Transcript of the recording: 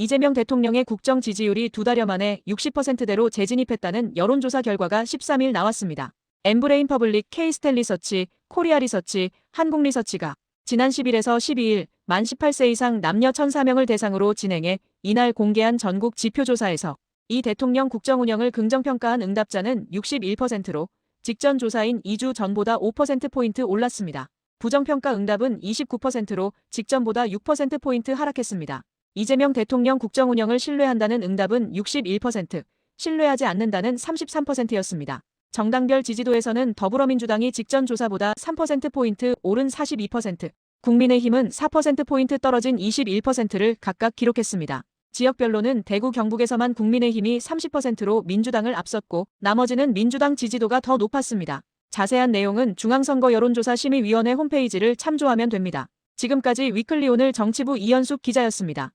이재명 대통령의 국정 지지율이 두 달여 만에 60%대로 재진입했다는 여론조사 결과가 13일 나왔습니다. 엠브레인 퍼블릭 K스텔 리서치, 코리아 리서치, 한국 리서치가 지난 10일에서 12일 만 18세 이상 남녀 1,004명을 대상으로 진행해 이날 공개한 전국 지표조사에서 이 대통령 국정 운영을 긍정평가한 응답자는 61%로 직전 조사인 2주 전보다 5%포인트 올랐습니다. 부정평가 응답은 29%로 직전보다 6%포인트 하락했습니다. 이재명 대통령 국정 운영을 신뢰한다는 응답은 61%, 신뢰하지 않는다는 33%였습니다. 정당별 지지도에서는 더불어민주당이 직전 조사보다 3%포인트 오른 42%, 국민의힘은 4%포인트 떨어진 21%를 각각 기록했습니다. 지역별로는 대구 경북에서만 국민의힘이 30%로 민주당을 앞섰고 나머지는 민주당 지지도가 더 높았습니다. 자세한 내용은 중앙선거 여론조사 심의위원회 홈페이지를 참조하면 됩니다. 지금까지 위클리 오늘 정치부 이현숙 기자였습니다.